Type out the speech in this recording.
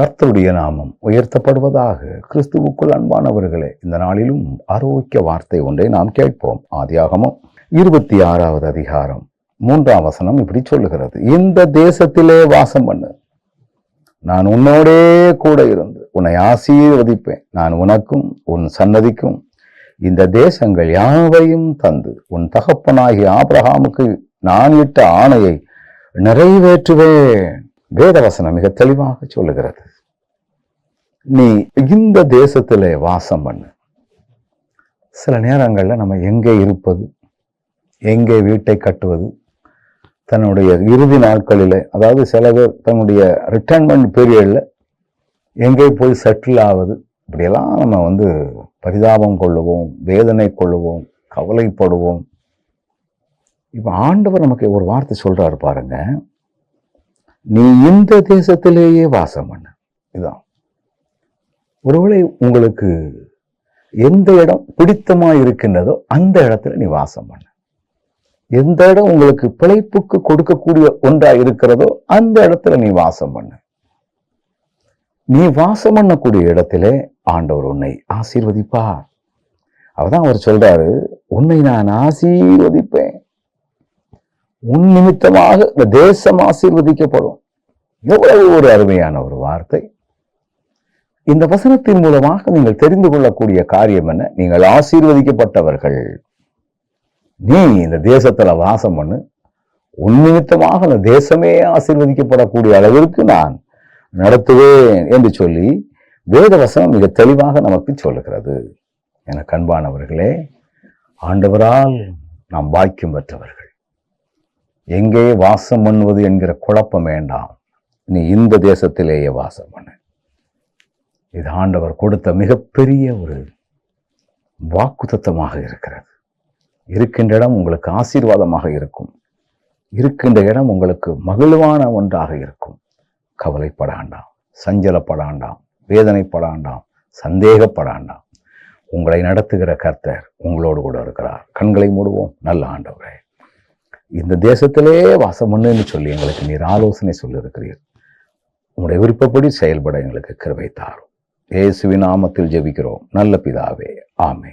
கர்த்தருடைய நாமம் உயர்த்தப்படுவதாக கிறிஸ்துவுக்குள் அன்பானவர்களே இந்த நாளிலும் ஆரோக்கிய வார்த்தை ஒன்றை நாம் கேட்போம். ஆதியாகமும் இருபத்தி ஆறாவது அதிகாரம் மூன்றாம் வசனம் இப்படி சொல்லுகிறது. இந்த தேசத்திலே வாசம் பண்ணு. நான் உன்னோடே கூட இருந்து உன்னை ஆசீர்வதிப்பேன். நான் உனக்கும் உன் சன்னதிக்கும் இந்த தேசங்கள் யாவையும் தந்து உன் தகப்பனாகிய ஆபிரகாமுக்கு நான் இட்ட ஆணையை நிறைவேற்றுவேன். வேதவசனம் மிக தெளிவாக சொல்லுகிறது. நீ இந்த தேசத்திலே வாசம் பண்ணு. சில நேரங்களில் நம்ம எங்கே இருப்பது எங்கே வீட்டை கட்டுவது தன்னுடைய இறுதி நாட்களில் அதாவது சில பேர் தன்னுடைய ரிட்டைர்மெண்ட் பீரியடில் எங்கே போய் செட்டில் ஆவது இப்படியெல்லாம் நம்ம வந்து பரிதாபம் கொள்ளுவோம் வேதனை கொள்ளுவோம் கவலைப்படுவோம். இப்போ ஆண்டவர் நமக்கு ஒரு வார்த்தை சொல்கிறாரு பாருங்கள் நீ இந்த தேசத்திலேயே வாசம் பண்ண இதுதான் ஒருவேளை உங்களுக்கு எந்த இடம் பிடித்தமா இருக்கின்றதோ அந்த இடத்துல நீ வாசம் பண்ண எந்த இடம் உங்களுக்கு பிழைப்புக்கு கொடுக்கக்கூடிய ஒன்றா இருக்கிறதோ அந்த இடத்துல நீ வாசம் பண்ணு நீ வாசம் பண்ணக்கூடிய இடத்திலே ஆண்டவர் உன்னை ஆசீர்வதிப்பார். அவதான் அவர் சொல்றாரு உன்னை நான் ஆசீர்வதிப்பேன். உன் நிமித்தமாக இந்த தேசம் ஆசீர்வதிக்கப்படும். எவ்வளவு ஒரு அருமையான ஒரு வார்த்தை. இந்த வசனத்தின் மூலமாக நீங்கள் தெரிந்து கொள்ளக்கூடிய காரியம் என்ன? நீங்கள் ஆசீர்வதிக்கப்பட்டவர்கள். நீ இந்த தேசத்துல வாசம் பண்ணு. உன் நிமித்தமாக அந்த தேசமே ஆசீர்வதிக்கப்படக்கூடிய அளவிற்கு நான் நடத்துவேன் என்று சொல்லி வேத வசனம் மிக தெளிவாக நமக்கு சொல்லுகிறது. என கண்பானவர்களே ஆண்டவரால் நாம் பாக்கியம் பெற்றவர்கள். எங்கே வாசம் பண்ணுவது என்கிற குழப்பம் வேண்டாம். நீ இந்த தேசத்திலேயே வாசம் பண்ணு. இது ஆண்டவர் கொடுத்த மிகப்பெரிய ஒரு வாக்குத்தமாக இருக்கிறது. இருக்கின்ற இடம் உங்களுக்கு ஆசீர்வாதமாக இருக்கும். இருக்கின்ற இடம் உங்களுக்கு மகிழ்வான ஒன்றாக இருக்கும். கவலைப்படாண்டாம் சஞ்சலப்படாண்டாம் வேதனைப்படாண்டாம் சந்தேகப்படாண்டாம் உங்களை நடத்துகிற கர்த்தர் உங்களோடு கூட இருக்கிறார். கண்களை மூடுவோம். நல்ல ஆண்டவரே. இந்த தேசத்திலே வாசம் பண்ணுன்னு சொல்லி எங்களுக்கு நீர் ஆலோசனை சொல்லியிருக்கிறீர். உங்களுடைய விருப்பப்படி செயல்பட எங்களுக்கு கிருவை தாரும். இயேசுவின் நாமத்தில் ஜெபிக்கிறோம். நல்ல பிதாவே. ஆமே